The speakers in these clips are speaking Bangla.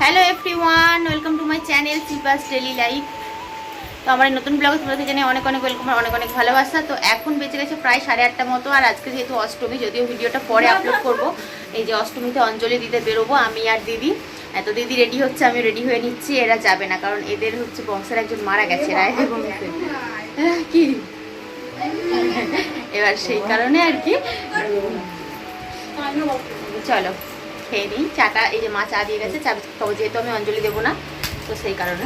Hello everyone welcome to my channel Sipas daily life তো আমার নতুন ব্লগে তোমাদের জানিয়ে অনেক অনেক ওয়েলকাম অনেক অনেক ভালোবাসা। তো এখন বেঁচে গেছে প্রায় সাড়ে আটটা মতো, আর আজকে যেহেতু অষ্টমী, যদিও ভিডিওটা পরে আপলোড করব, এই যে অষ্টমীতে অঞ্জলি দিতে বেরোবো, আমি আর দিদি। এত দিদি রেডি হচ্ছে, আমি রেডি হয়ে নিচ্ছি, এরা যাবে না, কারণ এদের হচ্ছে বংশের একজন মারা গেছে বংশে কি? এবার সেই কারণে আর কি। চলো। খেয়ে নিই। চাটা এই যে মা চা দিয়ে গেছে চা বিস্কুট খাব যেহেতু আমি অঞ্জলি দেবো না তো সেই কারণে।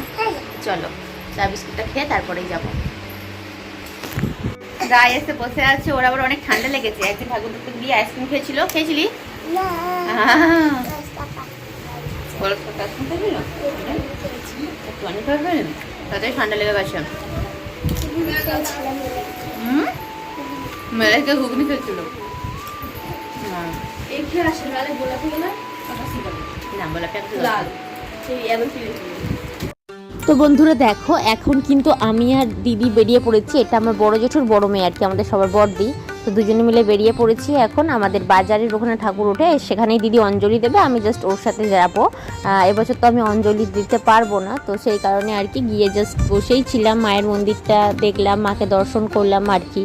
চলো চা বিস্কুটটা খেয়ে তারপরেই যাব। রায় এসে বসে আছে ওর আবার অনেক ঠান্ডা লেগেছে। একদিন ঠাকুর দেখতে গিয়ে আইসক্রিম খেয়েছিল। খেয়েছিলি? আহ, বরফ খাওয়া আইসক্রিম খেয়েছিল। তো বন্ধুরা দেখো এখন কিন্তু আমি আর দিদি বেরিয়ে পড়েছি। এটা আমার বড় জেঠুর বড় মেয়ে আর কি আমাদের সবার বড়দি। তো দুজনে মিলে বেরিয়ে পড়েছি এখন। আমাদের বাজারের ওখানে ঠাকুর ওঠে সেখানেই দিদি অঞ্জলি দেবে। আমি জাস্ট ওর সাথে যাব। এবছর তো আমি অঞ্জলি দিতে পারব না তো সেই কারণে আর কি গিয়ে জাস্ট বসেই ছিলাম। মায়ের মন্দিরটা দেখলাম মাকে দর্শন করলাম আর কি।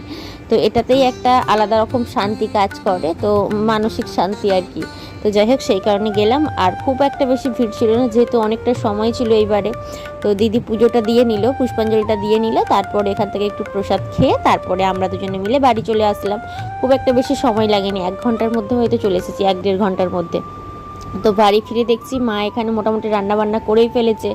তো এটাতেই একটা আলাদা রকম শান্তি কাজ করে, তো মানসিক শান্তি আর কি। তো যাই হোক, সেই কারণে গেলাম। আর খুব একটা বেশি ভিড় ছিল না, যেহেতু অনেকটা সময় ছিল এইবারে। তো দিদি পুজোটা দিয়ে নিল, পুষ্পাঞ্জলিটা দিয়ে নিল, তারপরে এখান থেকে একটু প্রসাদ খেয়ে তারপরে আমরা দুজনে মিলে বাড়ি চলে আসলাম। খুব একটা বেশি সময় লাগেনি, এক ঘণ্টার মধ্যে হয়তো চলে এসেছি, এক দেড় ঘণ্টার মধ্যে। তো বাড়ি ফিরে দেখছি মা এখানে মোটামুটি রান্না বান্না করেই ফেলেছে।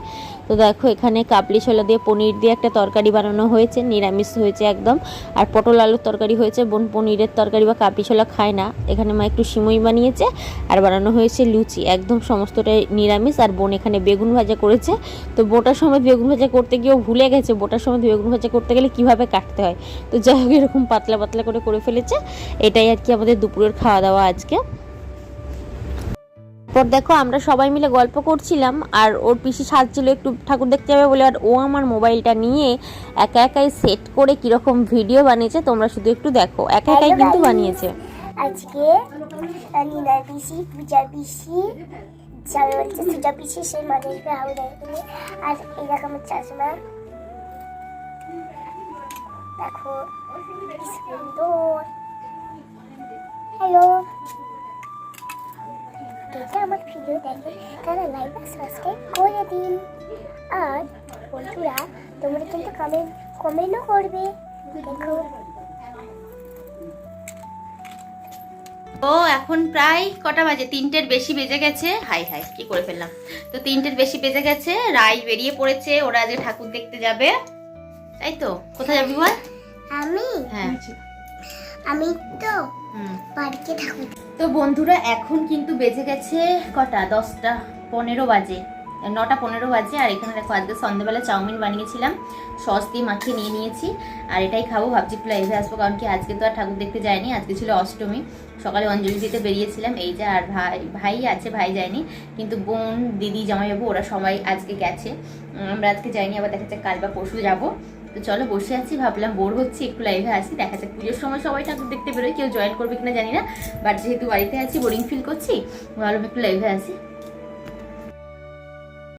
তো দেখো, এখানে কাবলি ছোলা দিয়ে পনির দিয়ে একটা তরকারি বানানো হয়েছে, নিরামিষ হয়েছে একদম। আর পটল আলুর তরকারি হয়েছে, বোন পনিরের তরকারি বা কাবলি ছোলা খায় না। এখানে মা একটু সিমই বানিয়েছে আর বানানো হয়েছে লুচি। একদম সমস্তটাই নিরামিষ আর বোন এখানে বেগুন ভাজা করেছে। তো বোটার সময় বেগুন ভাজা করতে গিয়েও ভুলে গেছে। বোটার সময় বেগুন ভাজা করতে গেলে কীভাবে কাটতে হয়? তো যাই হোক, এরকম পাতলা পাতলা করে করে ফেলেছে। এটাই আর কি আমাদের দুপুরের খাওয়া দাওয়া আজকে। তারপর দেখো আমরা সবাই মিলে গল্প করছিলাম আর ওর পিসি সাজছিল একটু ঠাকুর দেখতে যাবে বলে আর ও আমার মোবাইলটা নিয়ে একা একাই সেট করে কীরকম ভিডিও বানিয়েছে তোমরা শুধু একটু দেখো। একা একাই কিন্তু বানিয়েছে। আজকে নীলার পিসি পূজার পিসি যাবে বলছে পূজা পিসি সেই মাঝে হাউ দেখবে আর আমার চাষমা। দেখো সুন্দর। হ্যালো যদি আমার ভিডিও দেখে তারা লাইক আর সাবস্ক্রাইব করে দিন? আর বন্ধুরা তোমরা কিন্তু কমেন্ট কমেন্টও করবে। দেখো। ও এখন প্রায় কটা বাজে? তিনটের বেশি বেজে গেছে। হাই হাই কি করে ফেললাম? তো তিনটের বেশি বেজে গেছে রাই বেরিয়ে পড়েছে ওরা আজকে ঠাকুর দেখতে যাবে। তাই তো? কোথায় যাবি বল? আমি? হ্যাঁ। আমি তো তো বন্ধুরা এখন কিন্তু বেজে গেছে কটা? দশটা পনেরো বাজে। নটা পনেরো বাজে, আর এখানে দেখো আজকে সন্ধ্যেবেলা চাউমিন বানিয়েছিলাম, সস দিয়ে মাখিয়ে নিয়ে নিয়েছি, আর এটাই খাব, ভাবছি একটু লাইভে আসব, কারণ কি আজকে তো আর ঠাকুর দেখতে যায়নি, আজকে ছিল অষ্টমী, সকালে অঞ্জলি দিতে বেরিয়েছিলাম, এই যে আর ভাই ভাই আছে, ভাই যায়নি, কিন্তু বোন, দিদি, জামাইবাবু, ওরা সবাই আজকে গেছে আমরা আজকে যাইনি, আবার দেখা যাচ্ছে কাল বা পরশু যাব, তো চলো বসে আছি, ভাবলাম বোর হচ্ছি, একটু লাইভে আসি, দেখা যাক পুজোর সময় সবাই ঠাকুর দেখতে বেরোয়, কেউ জয়েন করবে কিনা জানি না বাট যেহেতু বাড়িতে আছি বোরিং ফিল করছি, ভাবলাম একটু লাইভে আসি।